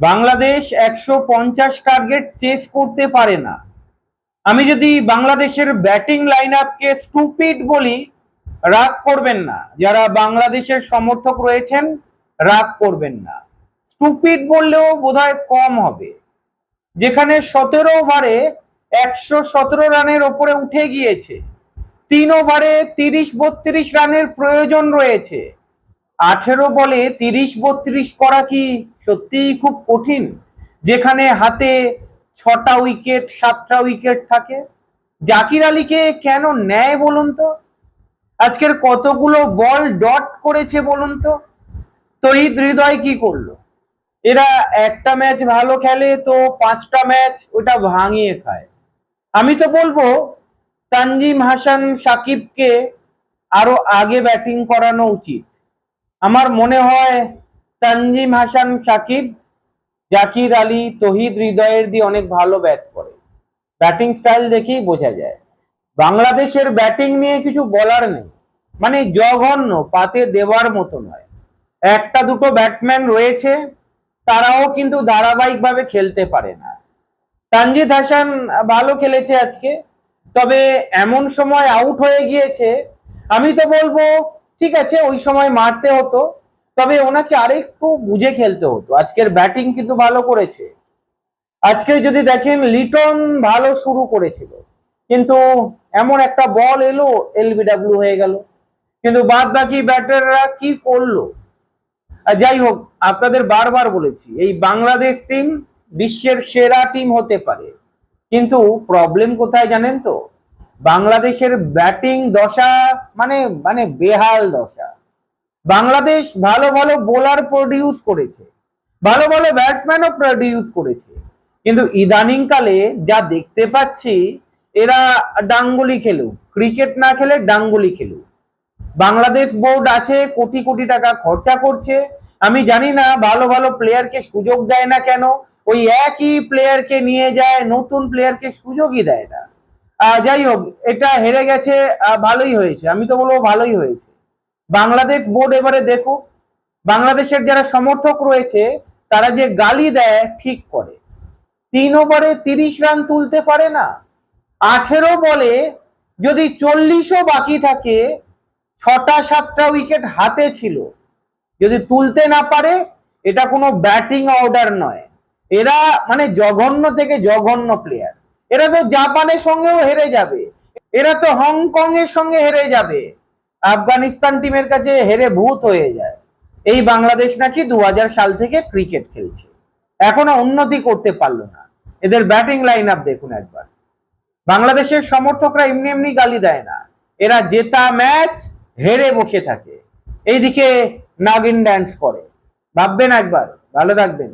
বাংলাদেশ একশো পঞ্চাশ target chess করতে পারে না। আমি যদি বাংলাদেশের ব্যাটিং লাইন আপকে স্টুপিড বলি, রাগ করবেন না। যারা বাংলাদেশের সমর্থক রয়েছেন, রাগ করবেন না। স্টুপিড বললেও বোধহয় কম হবে। যেখানে সতেরো ওভারে একশো সতেরো রানের ওপরে উঠে গিয়েছে। তিন ওভারে তিরিশ বত্রিশ রানের প্রয়োজন রয়েছে। আঠেরো বলে তিরিশ বত্রিশ করা কি সত্যিই খুব কঠিন? যেখানে হাতে ছটা উইকেট, সাতটা উইকেট থাকে। জাকির আলীকে কেন নেয় বলুন তো? আজকের কতগুলো বল ডট করেছে বলুন তো? তহিদ হৃদয় কি করল? এরা একটা ম্যাচ ভালো খেলে তো পাঁচটা ম্যাচ ওটা ভাঙিয়ে খায়। আমি তো বলব, তানজিম হাসান সাকিবকে আরও আগে ব্যাটিং করানো উচিত। আমার মনে হয় তানজিম হাসান সাকিব, জাকির আলী তহিদ হৃদয়ের দিয়ে অনেক ভালো ব্যাট করে। ব্যাটিং স্টাইল দেখেই বোঝা যায়। বাংলাদেশের ব্যাটিং নিয়ে কিছু বলার নেই। মানে জঘন্য, পাতে দেওয়ার মতো নয়। একটা দুটো ব্যাটসম্যান রয়েছে, তারাও কিন্তু ধারাবাহিকভাবে খেলতে পারে না। তানজিদ হাসান ভালো খেলেছে আজকে, তবে এমন সময় আউট হয়ে গিয়েছে। আমি তো বলব ঠিক আছে, ওই সময় মারতে হতো, তবে ওনাকে আরেকটু বুঝে খেলতে হতো। আজকের ব্যাটিং কিন্তু ভালো করেছে। আজকে যদি দেখেন, লিটন ভালো শুরু করেছিল। কিন্তু এমন একটা বল এলো, এলবিডাব্লিউ হয়ে গেল। কিন্তু বাদ বাকি ব্যাটাররা কি করল? যাই হোক, আপনাদের বারবার বলেছি, এই বাংলাদেশ টিম বিশ্বের সেরা টিম হতে পারে। কিন্তু প্রবলেম কোথায় জানেন তো? বাংলাদেশের ব্যাটিং দশা মানে মানে বেহাল দশা। বাংলাদেশ ভালো ভালো বোলার প্রডিউস করেছে। ভালো ভালো ব্যাটসম্যানও প্রডিউস করেছে। কিন্তু ইদানিং কালে যা দেখতে পাচ্ছি, এরা ডাঙ্গুলি খেলুক। ক্রিকেট না খেলে ডাঙ্গুলি খেলুক। বাংলাদেশ বোর্ড আছে, কোটি কোটি টাকা খরচা করছে। আমি জানি না, ভালো ভালো প্লেয়ারকে সুযোগ দেয় না কেন। ওই একই প্লেয়ারকে নিয়ে যায়, নতুন প্লেয়ারকে সুযোগই দেয় না। যাই হোক, এটা হেরে গেছে ভালোই হয়েছে। আমি তো বলব ভালোই হয়েছে। বাংলাদেশ বোর্ড এবারে দেখো, বাংলাদেশের যারা সমর্থক রয়েছে, তারা যে গালি দেয়, ঠিক করে। তিন ওভারে তিরিশ রান তুলতে পারে না। আঠেরো বলে যদি চল্লিশও বাকি থাকে, ছটা, সাতটা উইকেট হাতে ছিল। যদি তুলতে না পারে, এটা কোনো ব্যাটিং অর্ডার নয়। এরা মানে জঘন্য থেকে জঘন্য প্লেয়ার এরা তো জাপানের সঙ্গেও হেরে যাবে। এরা তো হংকং এর সঙ্গে হেরে যাবে। আফগানিস্তান টিমের কাছে হেরে ভূত হয়ে যায়। এই বাংলাদেশ নাকি দু সাল থেকে ক্রিকেট খেলছে। এখনও উন্নতি করতে পারল না। এদের ব্যাটিং লাইন আপ দেখুন একবার। বাংলাদেশের সমর্থকরা এমনি এমনি গালি দেয় না। এরা জেতা ম্যাচ হেরে বসে থাকে। এইদিকে নাগিন ড্যান্স করে। ভাববেন একবার। ভালো থাকবেন।